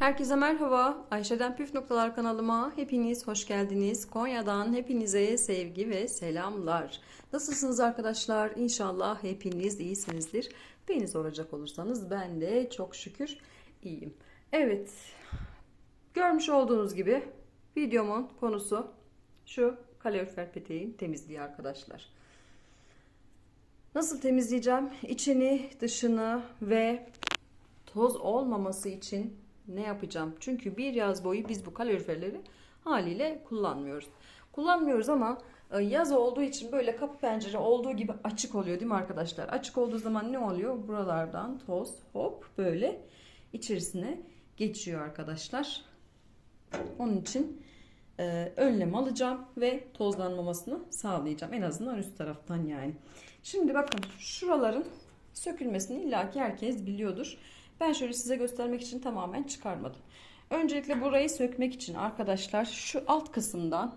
Herkese merhaba. Ayşe'den Püf Noktalar kanalıma hepiniz hoş geldiniz. Konya'dan hepinize sevgi ve selamlar. Nasılsınız arkadaşlar? İnşallah hepiniz iyisinizdir. Beni soracak olursanız ben de çok şükür iyiyim. Evet. Görmüş olduğunuz gibi videomun konusu şu kalorifer peteğin temizliği arkadaşlar. Nasıl temizleyeceğim? İçini, dışını ve toz olmaması için ne yapacağım? Çünkü bir yaz boyu biz bu kaloriferleri haliyle kullanmıyoruz. Kullanmıyoruz ama e, yaz olduğu için böyle kapı pencere olduğu gibi açık oluyor değil mi arkadaşlar? Açık olduğu zaman ne oluyor? Buralardan toz hop böyle içerisine geçiyor arkadaşlar. Onun için e, önlem alacağım ve tozlanmamasını sağlayacağım. En azından üst taraftan yani. Şimdi bakın şuraların sökülmesini illaki herkes biliyordur. Ben şöyle size göstermek için tamamen çıkarmadım. Öncelikle burayı sökmek için arkadaşlar şu alt kısımdan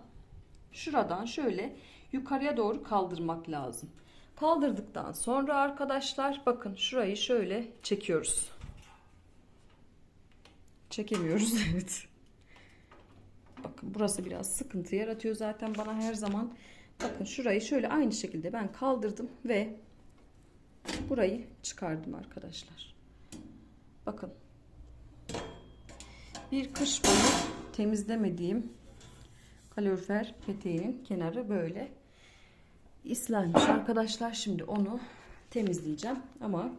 şuradan şöyle yukarıya doğru kaldırmak lazım. Kaldırdıktan sonra arkadaşlar bakın şurayı şöyle çekiyoruz. Çekemiyoruz evet. Bakın burası biraz sıkıntı yaratıyor zaten bana her zaman. Bakın şurayı şöyle aynı şekilde ben kaldırdım ve burayı çıkardım arkadaşlar. Bakın. Bir kış boyu temizlemediğim kalorifer peteğinin kenarı böyle islanmış arkadaşlar. Şimdi onu temizleyeceğim ama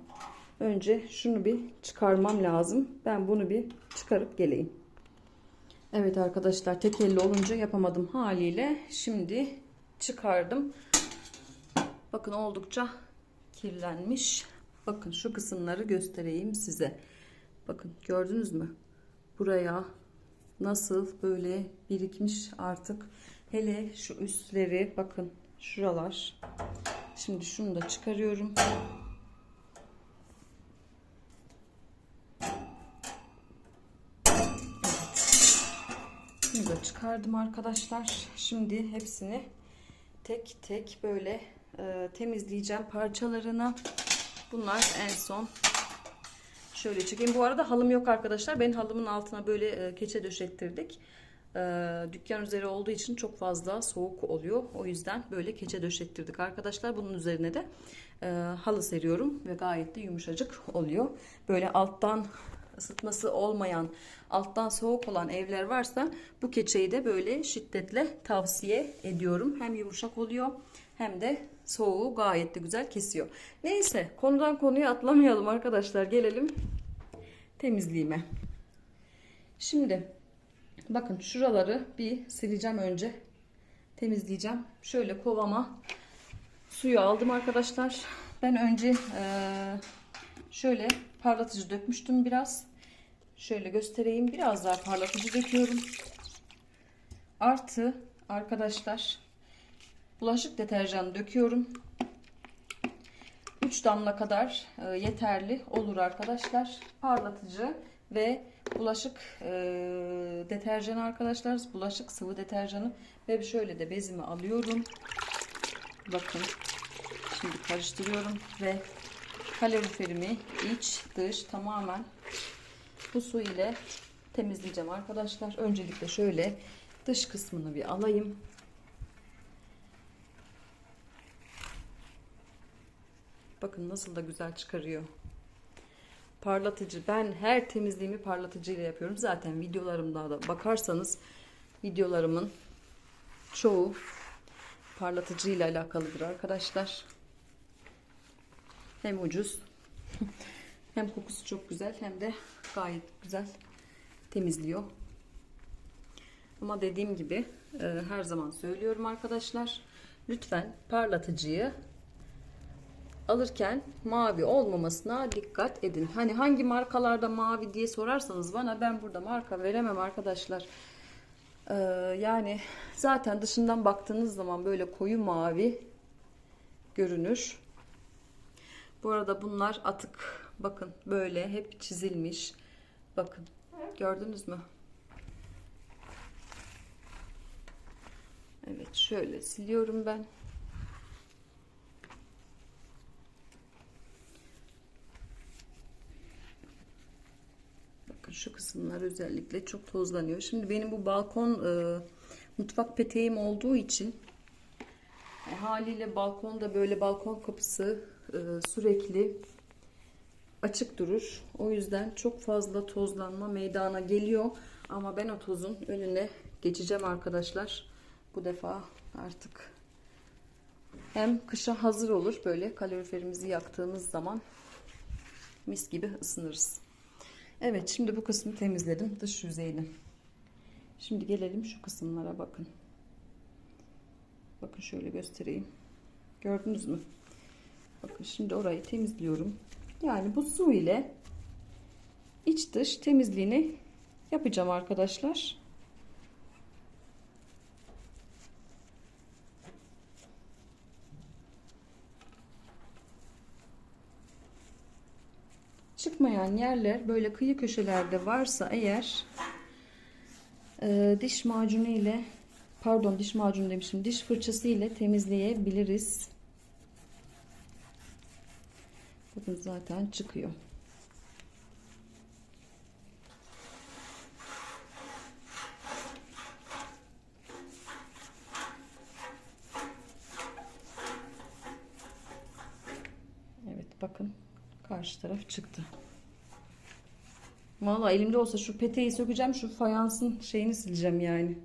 önce şunu bir çıkarmam lazım. Ben bunu bir çıkarıp geleyim. Evet arkadaşlar tek elle olunca yapamadım haliyle. Şimdi çıkardım. Bakın oldukça kirlenmiş. Bakın şu kısımları göstereyim size. Bakın gördünüz mü? Buraya nasıl böyle birikmiş artık. Hele şu üstleri bakın şuralar. Şimdi şunu da çıkarıyorum. Bunu da çıkardım arkadaşlar. Şimdi hepsini tek tek böyle e, temizleyeceğim parçalarını. Bunlar en son şöyle çekeyim. Bu arada halım yok arkadaşlar. Ben halımın altına böyle e, keçe döşettirdik. E, dükkan üzeri olduğu için çok fazla soğuk oluyor. O yüzden böyle keçe döşettirdik arkadaşlar. Bunun üzerine de e, halı seriyorum ve gayet de yumuşacık oluyor. Böyle alttan ısıtması olmayan, alttan soğuk olan evler varsa bu keçeyi de böyle şiddetle tavsiye ediyorum. Hem yumuşak oluyor hem de soğuğu gayet de güzel kesiyor. Neyse konudan konuya atlamayalım arkadaşlar. Gelelim temizliğime. Şimdi bakın şuraları bir sileceğim önce. Temizleyeceğim. Şöyle kovama suyu aldım arkadaşlar. Ben önce ee, şöyle parlatıcı dökmüştüm biraz. Şöyle göstereyim. Biraz daha parlatıcı döküyorum. Artı arkadaşlar bulaşık deterjanı döküyorum. 3 damla kadar e, yeterli olur arkadaşlar. Parlatıcı ve bulaşık e, deterjanı arkadaşlar. Bulaşık sıvı deterjanı ve şöyle de bezimi alıyorum. Bakın. Şimdi karıştırıyorum ve kaloriferimi iç dış tamamen bu su ile temizleyeceğim arkadaşlar. Öncelikle şöyle dış kısmını bir alayım. Bakın nasıl da güzel çıkarıyor. Parlatıcı. Ben her temizliğimi parlatıcı ile yapıyorum. Zaten videolarımda da bakarsanız videolarımın çoğu parlatıcı ile alakalıdır arkadaşlar. Hem ucuz hem kokusu çok güzel hem de gayet güzel temizliyor. Ama dediğim gibi e, her zaman söylüyorum arkadaşlar. Lütfen parlatıcıyı alırken mavi olmamasına dikkat edin. Hani hangi markalarda mavi diye sorarsanız bana ben burada marka veremem arkadaşlar. Ee, yani zaten dışından baktığınız zaman böyle koyu mavi görünür. Bu arada bunlar atık. Bakın böyle hep çizilmiş. Bakın gördünüz mü? Evet şöyle siliyorum ben. Şu kısımlar özellikle çok tozlanıyor. Şimdi benim bu balkon e, mutfak peteğim olduğu için e, haliyle balkonda böyle balkon kapısı e, sürekli açık durur. O yüzden çok fazla tozlanma meydana geliyor. Ama ben o tozun önüne geçeceğim arkadaşlar. Bu defa artık hem kışa hazır olur böyle kaloriferimizi yaktığımız zaman mis gibi ısınırız. Evet şimdi bu kısmı temizledim dış yüzeyini. Şimdi gelelim şu kısımlara bakın. Bakın şöyle göstereyim. Gördünüz mü? Bakın şimdi orayı temizliyorum. Yani bu su ile iç dış temizliğini yapacağım arkadaşlar. Çıkmayan yerler böyle kıyı köşelerde varsa eğer e, diş macunu ile pardon diş macunu demişim diş fırçası ile temizleyebiliriz. Bakın zaten çıkıyor. Evet bakın karşı taraf çıktı. Vallahi elimde olsa şu peteği sökeceğim şu fayansın şeyini sileceğim yani.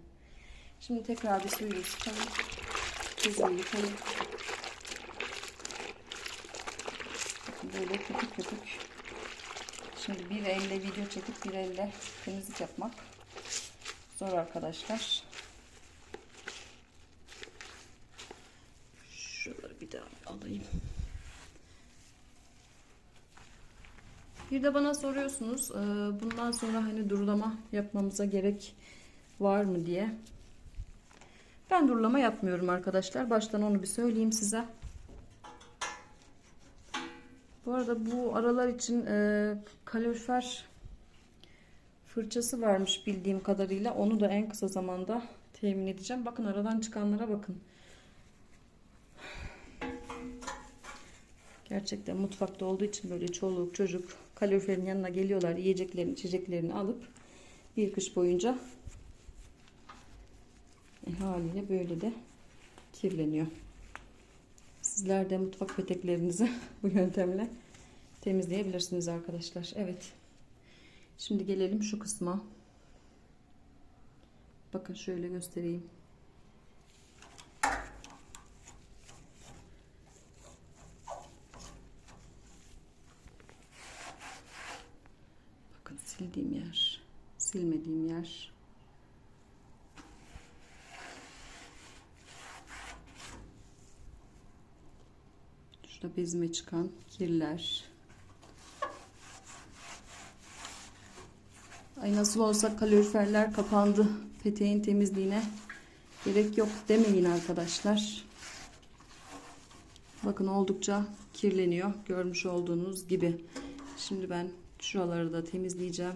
Şimdi tekrar bir suyla sıkalım. Tuzla yıkalım. Böyle köpük köpük. Şimdi bir elle video çekip bir elle temizlik yapmak zor arkadaşlar. Şuraları bir daha alayım. Bir de bana soruyorsunuz e, bundan sonra hani durulama yapmamıza gerek var mı diye. Ben durulama yapmıyorum arkadaşlar. Baştan onu bir söyleyeyim size. Bu arada bu aralar için e, kalorifer fırçası varmış bildiğim kadarıyla. Onu da en kısa zamanda temin edeceğim. Bakın aradan çıkanlara bakın. Gerçekten mutfakta olduğu için böyle çoluk çocuk kaloriferin yanına geliyorlar. Yiyeceklerini içeceklerini alıp bir kış boyunca e, haliyle böyle de kirleniyor. Sizler de mutfak peteklerinizi bu yöntemle temizleyebilirsiniz arkadaşlar. Evet. Şimdi gelelim şu kısma. Bakın şöyle göstereyim. Bakın sildiğim yer, silmediğim yer. Şurada bezime çıkan kirler. Ay nasıl olsa kaloriferler kapandı. Peteğin temizliğine gerek yok demeyin arkadaşlar. Bakın oldukça kirleniyor. Görmüş olduğunuz gibi. Şimdi ben şuraları da temizleyeceğim.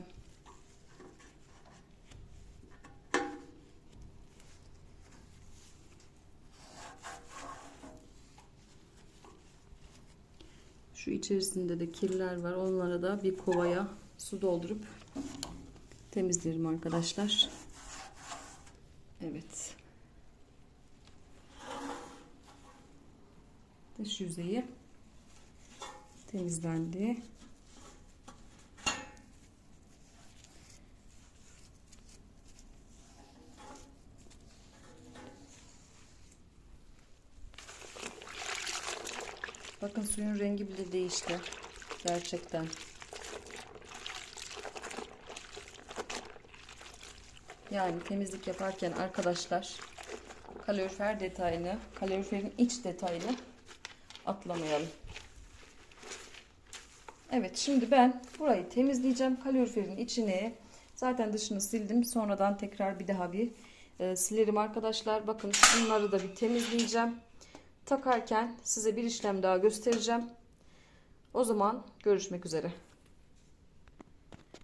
Şu içerisinde de kirler var. Onlara da bir kovaya su doldurup temizlerim arkadaşlar. Evet. Dış yüzeyi temizlendi. Bakın suyun rengi bile değişti. Gerçekten. Yani temizlik yaparken arkadaşlar kalorifer detayını, kaloriferin iç detayını atlamayalım. Evet şimdi ben burayı temizleyeceğim. Kaloriferin içini zaten dışını sildim. Sonradan tekrar bir daha bir e, silerim arkadaşlar. Bakın bunları da bir temizleyeceğim. Takarken size bir işlem daha göstereceğim. O zaman görüşmek üzere.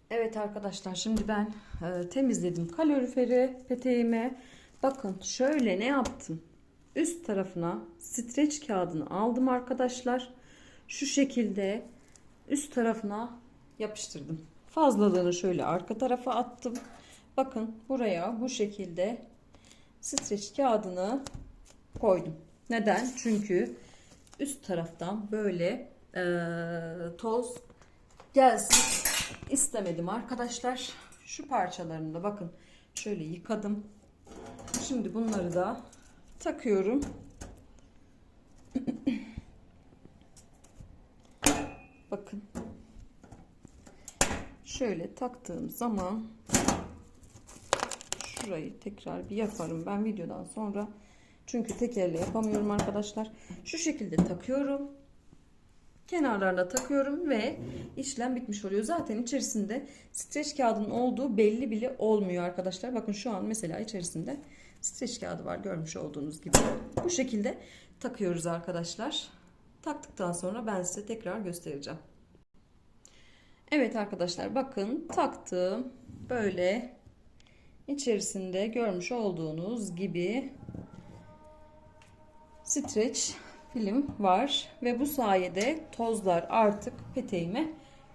Evet arkadaşlar şimdi ben e, temizledim kaloriferi peteğime. Bakın şöyle ne yaptım. Üst tarafına streç kağıdını aldım arkadaşlar. Şu şekilde üst tarafına yapıştırdım. Fazlalığını şöyle arka tarafa attım. Bakın buraya bu şekilde streç kağıdını koydum. Neden? Çünkü üst taraftan böyle eee, toz gelsin istemedim arkadaşlar. Şu parçalarını da bakın şöyle yıkadım. Şimdi bunları da takıyorum. Bakın. Şöyle taktığım zaman şurayı tekrar bir yaparım ben videodan sonra. Çünkü tek elle yapamıyorum arkadaşlar. Şu şekilde takıyorum. Kenarlarına takıyorum ve işlem bitmiş oluyor. Zaten içerisinde streç kağıdının olduğu belli bile olmuyor arkadaşlar. Bakın şu an mesela içerisinde streç kağıdı var görmüş olduğunuz gibi. Bu şekilde takıyoruz arkadaşlar. Taktıktan sonra ben size tekrar göstereceğim. Evet arkadaşlar bakın taktım. Böyle içerisinde görmüş olduğunuz gibi streç film var ve bu sayede tozlar artık peteğime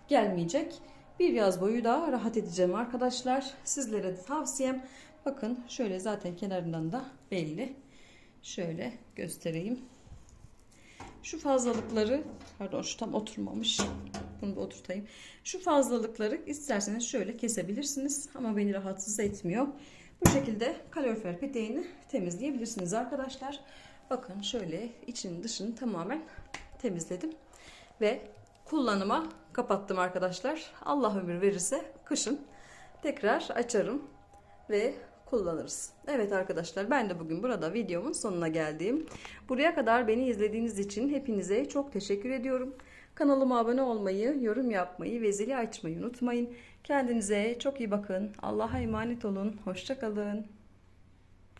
gelmeyecek. Bir yaz boyu da rahat edeceğim arkadaşlar. Sizlere de tavsiyem bakın şöyle zaten kenarından da belli. Şöyle göstereyim. Şu fazlalıkları pardon şu tam oturmamış. Bunu bir oturtayım. Şu fazlalıkları isterseniz şöyle kesebilirsiniz ama beni rahatsız etmiyor. Bu şekilde kalorifer peteğini temizleyebilirsiniz arkadaşlar. Bakın şöyle içini dışını tamamen temizledim ve kullanıma kapattım arkadaşlar. Allah ömür verirse kışın tekrar açarım ve kullanırız. Evet arkadaşlar ben de bugün burada videomun sonuna geldim. Buraya kadar beni izlediğiniz için hepinize çok teşekkür ediyorum. Kanalıma abone olmayı, yorum yapmayı ve zili açmayı unutmayın. Kendinize çok iyi bakın. Allah'a emanet olun. Hoşçakalın.